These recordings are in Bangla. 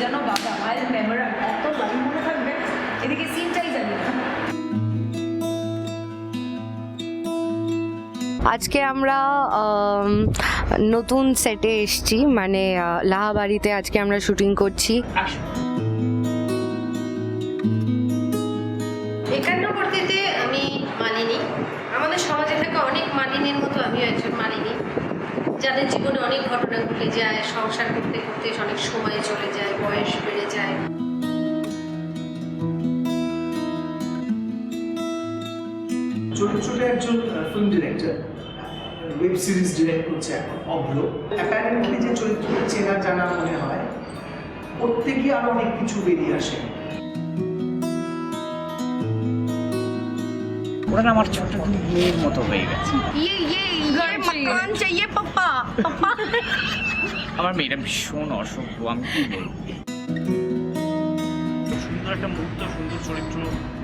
বাবা আইল মেমোরা এত মনে থাকবে এদিকে সিনটাই জানি আজকে আমরা নতুন সেটে এসছি মানে লাহাবাড়িতে আজকে আমরা শুটিং করছি। একান্নবর্তীতে যাদের জীবনে অনেক ঘটনা ঘটে যায় সংসার করতে করতে অনেক সময় চলে যায় বয়স বেড়ে যায়। একজন film director web series direct করছে এখন অভ্র। অ্যাপারেন্টলি যে চরিত্রটা চেনা জানা মনে হয় থেকে আরও অনেক কিছু বেরিয়ে আসে। ওরা আমার একটু মেয়ের মতো হয়ে গেছে। ইয়ে ইয়ে ইয়ে মকান চাইয়ে পাপা পাপা আমার মেয়েটা ভীষণ অসভ্য আমি কি বলব? সুন্দর একটা মুহূর্ত সুন্দর চরিত্র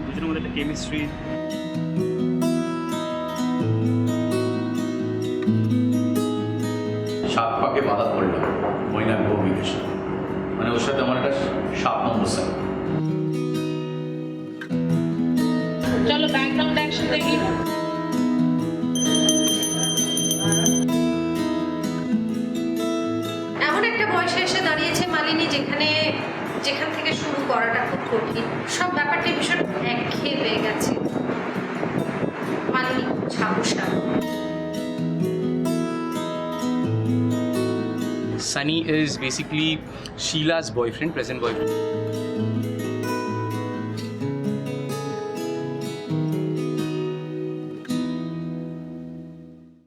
দুজনের মধ্যে একটা কেমিস্ট্রি সাত পাকে বাধা পড়ল বউ বিদেশে মানে ওর সাথে আমার একটা সাত নম্বর স্যার চলো ব্যাকগ্রাউন্ড অ্যাকশন দেখি। এসে দাঁড়িয়েছে মালিনী যেখানে যেখান থেকে শুরু করাটা খুব কঠিন। সব ব্যাপারটি ভীষণ একঘেয়ে হয়ে গেছে। Malini ছাপুসা Sunny is basically Sheila's boyfriend, present boyfriend.